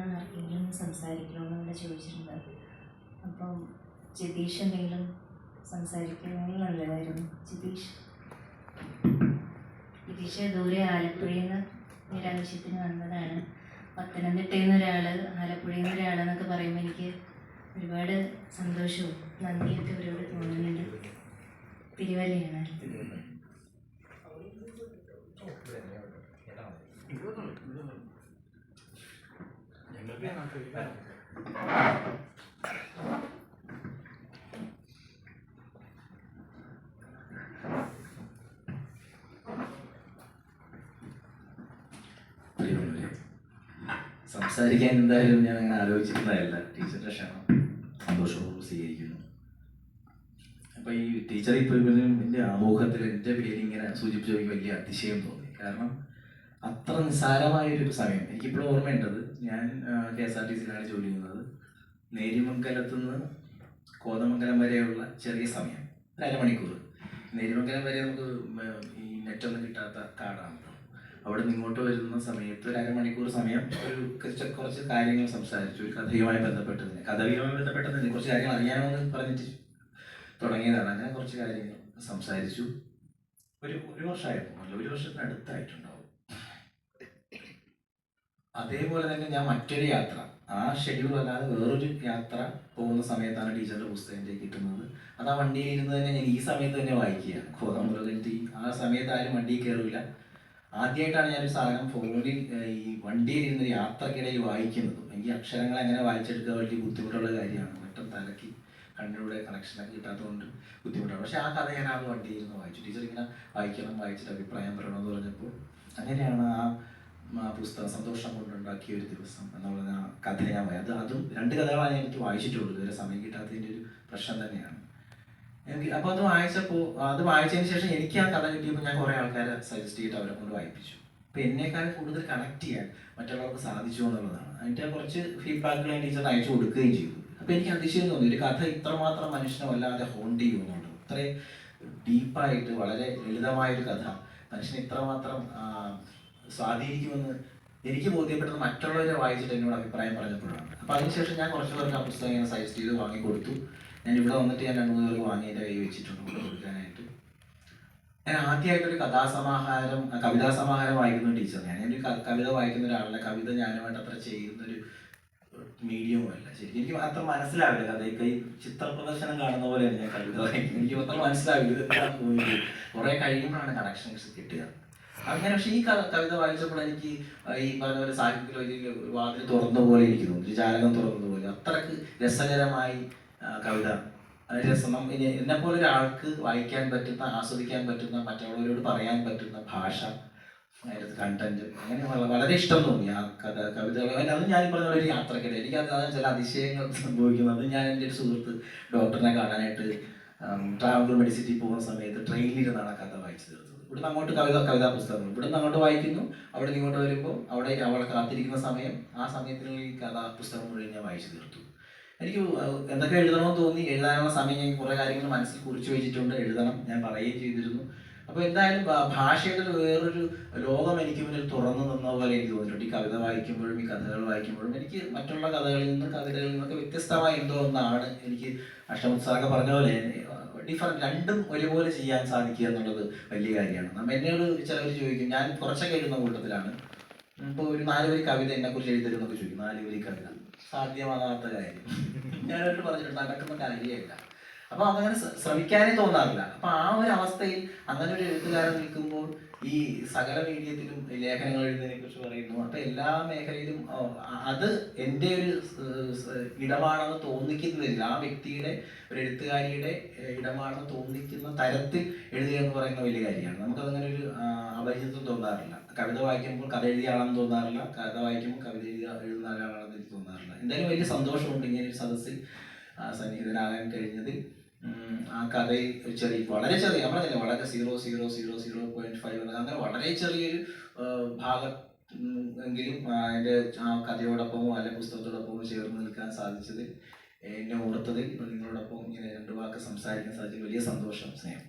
നിന്ന് ആർക്കെങ്കിലും സംസാരിക്കണമെന്ന് ഇവിടെ ചോദിച്ചിട്ടുണ്ട്. അപ്പം ജതീഷ് എന്തെങ്കിലും സംസാരിക്കണമെന്ന് നല്ലതായിരുന്നു. ജതീഷ്? ജതീഷ് ദൂരെ ആലപ്പുഴയിൽ നിന്ന് ഒരാവശ്യത്തിന് വന്നതാണ്. പത്തനംതിട്ടയിൽ നിന്ന് ഒരാൾ ആലപ്പുഴയിൽ നിന്ന് ഒരാളെന്നൊക്കെ പറയുമ്പോൾ എനിക്ക് ഒരുപാട് സന്തോഷവും നന്ദിയൊക്കെ അവരോട് തോന്നുന്നുണ്ട്. തിരുവല്ലയാണ്. പ്രിയമുള്ളവരെ, സംസാരിക്കാൻ എന്തായാലും ഞാൻ അങ്ങനെ ആലോചിക്കുന്നതല്ല ടീച്ചറുടെ ക്ഷണം സന്തോഷപൂർവം സ്വീകരിക്കുന്നു. അപ്പൊ ഈ ടീച്ചർ ഇപ്പൊ എന്റെ ആമുഖത്തിൽ എന്റെ പേര് ഇങ്ങനെ സൂചിപ്പിച്ചു വലിയ അതിശയം തോന്നി. കാരണം അത്ര നിസ്സാരമായൊരു സമയം. എനിക്കിപ്പോഴും ഓർമ്മയുണ്ടത്. ഞാൻ കെ എസ് ആർ ടി സിയിലാണ് ജോലി ചെയ്യുന്നത്. നേരിമംഗലത്ത് നിന്ന് കോതമംഗലം വരെയുള്ള ചെറിയ സമയം. ഒരു അരമണിക്കൂർ നേരിമംഗലം വരെ നമുക്ക് ഈ നെറ്റൊന്നും കിട്ടാത്ത കാടാണ് അവിടെ നിന്ന് ഇങ്ങോട്ട് വരുന്ന സമയത്ത് ഒരു അരമണിക്കൂർ സമയം ഒരു കുറച്ച് കുറച്ച് കാര്യങ്ങൾ സംസാരിച്ചു. ഒരു കഥയുമായി ബന്ധപ്പെട്ടതിന്. കഥയുമായി ബന്ധപ്പെട്ടതിന് കുറച്ച് കാര്യങ്ങൾ അറിയാമെന്ന് പറഞ്ഞിട്ട് തുടങ്ങിയതാണ്. അങ്ങനെ കുറച്ച് കാര്യങ്ങൾ സംസാരിച്ചു. ഒരു ഒരു വർഷമായിരുന്നു. അല്ല ഒരു വർഷത്തിന് അടുത്തായിട്ടുണ്ടാവും അതേപോലെ തന്നെ ഞാൻ മറ്റൊരു യാത്ര. ആ ഷെഡ്യൂൾ അല്ലാതെ വേറൊരു യാത്ര പോകുന്ന സമയത്താണ് ടീച്ചറുടെ പുസ്തകം എനിക്ക് കിട്ടുന്നത്. അത് ആ വണ്ടിയിൽ ഇരുന്ന് തന്നെ ഞാൻ ഈ സമയത്ത് തന്നെ വായിക്കുകയാണ്. കോതമ്പുറത്തി ആ സമയത്ത് ആരും വണ്ടിയിൽ കയറില്ല ആദ്യമായിട്ടാണ് ഞാനൊരു സാധനം ഫോണിൽ ഈ വണ്ടിയിൽ ഇരുന്ന് യാത്രക്കിടയിൽ വായിക്കുന്നതും. എനിക്ക് അക്ഷരങ്ങൾ എങ്ങനെ വായിച്ചെടുക്കുക വലിയ ബുദ്ധിമുട്ടുള്ള കാര്യമാണ്. പെട്ടെന്ന് തലക്കി കണ്ണിലൂടെ കണക്ഷനൊക്കെ കിട്ടാത്തതുകൊണ്ട് ബുദ്ധിമുട്ടാണ്. പക്ഷെ ആ കഥ ഞാൻ ആ വണ്ടിയിൽ ഇരുന്ന് വായിച്ചു. ടീച്ചർ ഇങ്ങനെ വായിക്കണം വായിച്ചിട്ട് അഭിപ്രായം പറയണമെന്ന് പറഞ്ഞപ്പോൾ അങ്ങനെയാണ് ആ പുസ്തകം സന്തോഷം കൊണ്ടുണ്ടാക്കിയ ഒരു ദിവസം എന്നുള്ള ആ കഥ ഞാൻ വായി അത് അതും രണ്ട് കഥകളാണ് എനിക്ക് വായിച്ചിട്ടുള്ളത്. ഇതുവരെ സമയം കിട്ടാത്തതിന്റെ ഒരു പ്രശ്നം തന്നെയാണ്. എനിക്ക് അപ്പോൾ അത് വായിച്ചപ്പോൾ അത് വായിച്ചതിന് ശേഷം എനിക്ക് ആ കഥ കിട്ടിയപ്പോൾ ഞാൻ കുറേ ആൾക്കാരെ സജസ്റ്റ് ചെയ്തിട്ട് അവരെ കൊണ്ട് വായിപ്പിച്ചു. അപ്പോൾ എന്നെക്കാളും കൂടുതൽ കണക്ട് ചെയ്യാൻ മറ്റുള്ളവർക്ക് സാധിച്ചു എന്നുള്ളതാണ്. അതിന്റെ കുറച്ച് ഫീഡ്ബാക്കുകൾ ഞാൻ ടീച്ചർ അയച്ചു കൊടുക്കുകയും ചെയ്തു. അപ്പോൾ എനിക്ക് അതിശയം തോന്നി. ഒരു കഥ ഇത്രമാത്രം മനുഷ്യനെ വല്ലാതെ ഹോണ്ട് ചെയ്യുന്നുണ്ട് അത്രയും ഡീപ്പായിട്ട് വളരെ ലളിതമായൊരു കഥ. മനുഷ്യനെ ഇത്രമാത്രം സ്വാധീനിക്കുമെന്ന് എനിക്ക് ബോധ്യപ്പെട്ടത് മറ്റുള്ളവരെ വായിച്ചിട്ട് എന്നോട് അഭിപ്രായം പറഞ്ഞപ്പോഴാണ്. അപ്പൊ അതിനുശേഷം ഞാൻ കുറച്ച് പേർക്ക് ആ പുസ്തകം ഞാൻ സജസ്റ്റ് ചെയ്ത് വാങ്ങിക്കൊടുത്തു. ഞാൻ ഇവിടെ വന്നിട്ട് ഞാൻ രണ്ട് മൂന്ന് പേർക്ക് വാങ്ങി കൈ വെച്ചിട്ടുണ്ട് കൊണ്ട് കൊടുക്കാനായിട്ട്. ഞാൻ ആദ്യമായിട്ടൊരു കഥാസമാഹാരം കവിതാ സമാഹാരം വായിക്കുന്ന ടീച്ചർ. ഞാൻ ഒരു കവിത വായിക്കുന്ന ഒരാളല്ല. കവിത ഞാനുമായിട്ട് അത്ര ചെയ്യുന്നൊരു മീഡിയവുമല്ല ശരിക്കും എനിക്ക് അത്ര മനസ്സിലാവില്ല. കഥ ഈ ചിത്ര പ്രദർശനം കാണുന്ന പോലെയാണ് ഞാൻ കവിത വായിക്കുന്നത്. എനിക്ക് അത്ര മനസ്സിലാവില്ല. കുറെ കുറേ കഴിയുമ്പോഴാണ് കണക്ഷൻസ് കിട്ടുക. അങ്ങനെ പക്ഷേ ഈ കവിത വായിച്ചപ്പോൾ എനിക്ക് ഈ പറഞ്ഞ പോലെ സാഹിത്യത്തിൽ വലിയ വാതിൽ തുറന്ന പോലെ എനിക്ക് ഒരു ജാലകം തുറന്ന പോലെ. അത്രയ്ക്ക് രസകരമായി കവിത. രസം. എന്നെ പോലെ ഒരാൾക്ക് വായിക്കാൻ പറ്റുന്ന ആസ്വദിക്കാൻ പറ്റുന്ന മറ്റുള്ളവരോട് പറയാൻ പറ്റുന്ന ഭാഷ അതിനകത്ത് കണ്ടന്റ് അങ്ങനെ വളരെ ഇഷ്ടം തോന്നി ആ കഥ കവിതകൾ. അത് ഞാൻ പറഞ്ഞ ഒരു യാത്രക്കിടെ. എനിക്ക് അത് ചില അതിശയങ്ങൾ സംഭവിക്കുന്നത്. ഞാൻ എന്റെ ഒരു സുഹൃത്ത് ഡോക്ടറിനെ കാണാനായിട്ട് ട്രാവൽ മെഡിസിറ്റി പോകുന്ന സമയത്ത് ട്രെയിനിലിരുന്നാണ് കഥ ഇവിടുന്ന് അങ്ങോട്ട് കവിത കവിതാ പുസ്തകങ്ങൾ. ഇവിടുന്ന് അങ്ങോട്ട് വായിക്കുന്നു. അവിടെ ഇങ്ങോട്ട് വരുമ്പോൾ അവിടെ അവളെ കാത്തിരിക്കുന്ന സമയം. ആ സമയത്തിനുള്ളിൽ ഈ കഥാ പുസ്തകം മുഴുവൻ ഞാൻ വായിച്ചു തീർത്തു. എനിക്ക് എന്തൊക്കെ എഴുതണമെന്ന് തോന്നി. എഴുതാനുള്ള സമയം ഞാൻ കുറേ കാര്യങ്ങൾ മനസ്സിൽ കുറിച്ച് വെച്ചിട്ടുണ്ട്. എഴുതണം. ഞാൻ പറയുകയും ചെയ്തിരുന്നു. അപ്പോൾ എന്തായാലും ഭാഷയുടെ വേറൊരു ലോകം എനിക്ക് മുന്നിൽ തുറന്നു നിന്ന പോലെ എനിക്ക് തോന്നിയിട്ടുണ്ട്. ഈ കവിത വായിക്കുമ്പോഴും ഈ കഥകൾ വായിക്കുമ്പോഴും എനിക്ക് മറ്റുള്ള കഥകളിൽ നിന്ന് കവിതകളിൽ നിന്നൊക്കെ വ്യത്യസ്തമായ എന്തോ ഒന്നാണ് എനിക്ക് അഷ്ടമുത്സാഹ പറഞ്ഞ പോലെ ഡിഫറെന്റ് രണ്ടും ഒരുപോലെ ചെയ്യാൻ സാധിക്കുക എന്നുള്ളത് വലിയ കാര്യമാണ്. നമ്മൾ എന്നോട് ചിലവർ ചോദിക്കും ഞാൻ കുറച്ചൊക്കെ എഴുതുന്ന കൂട്ടത്തിലാണ്. ഇപ്പോൾ ഒരു നാല് വരി കവിത എന്നെ കുറിച്ച് എഴുതരുന്നൊക്കെ ചോദിക്കും. നാല് വരി കവിത. സാധ്യമാകാത്ത കാര്യം. ഞാനവരോട് പറഞ്ഞിട്ടുണ്ട് നടക്കുന്ന കാര്യമില്ല അപ്പൊ അങ്ങനെ ശ്രമിക്കാനേ തോന്നാറില്ല. അപ്പൊ ആ ഒരു അവസ്ഥയിൽ അങ്ങനെ ഒരു എഴുത്തുകാരൻ നിൽക്കുമ്പോൾ ഈ സകല മീഡിയത്തിലും ലേഖനങ്ങൾ എഴുതുന്നതിനെ കുറിച്ച് പറയുന്നു. അപ്പൊ എല്ലാ മേഖലയിലും അത് എന്റെ ഒരു ഇടമാണെന്ന് തോന്നിക്കുന്നില്ല ആ വ്യക്തിയുടെ ഒരു എഴുത്തുകാരിയുടെ ഇടമാണെന്ന് തോന്നിക്കുന്ന തരത്തിൽ എഴുതുക എന്ന് പറയുന്ന വലിയ കാര്യമാണ്. നമുക്കതങ്ങനെ ഒരു അപരിചിതം തോന്നാറില്ല. കവിത വായിക്കുമ്പോൾ കഥ എഴുതിയ ആളാണെന്ന് തോന്നാറില്ല. കഥ വായിക്കുമ്പോൾ കവിത എഴുതിയ എഴുതുന്ന ആളാണെന്ന് തോന്നാറില്ല. എന്തായാലും വലിയ സന്തോഷമുണ്ട് ഇങ്ങനെ ഒരു സദസ്സിൽ സന്നിഹിതനാകാൻ കഴിഞ്ഞതിൽ. ആ കഥയിൽ ഒരു ചെറിയ വളരെ ചെറിയ നമ്മളതില്ല വളരെ zero zero zero zero point five അങ്ങനെ വളരെ ചെറിയൊരു ഭാഗം എങ്കിലും ആ, എന്റെ ആ കഥയോടൊപ്പമോ അല്ലെ പുസ്തകത്തോടൊപ്പമോ ചേർന്ന് നിൽക്കാൻ സാധിച്ചത് എന്നെ ഓർത്തതിൽ നിങ്ങളോടൊപ്പം ഇങ്ങനെ രണ്ട് വാക്ക് സംസാരിക്കാൻ സാധിച്ചു വലിയ സന്തോഷം സ്നേഹം.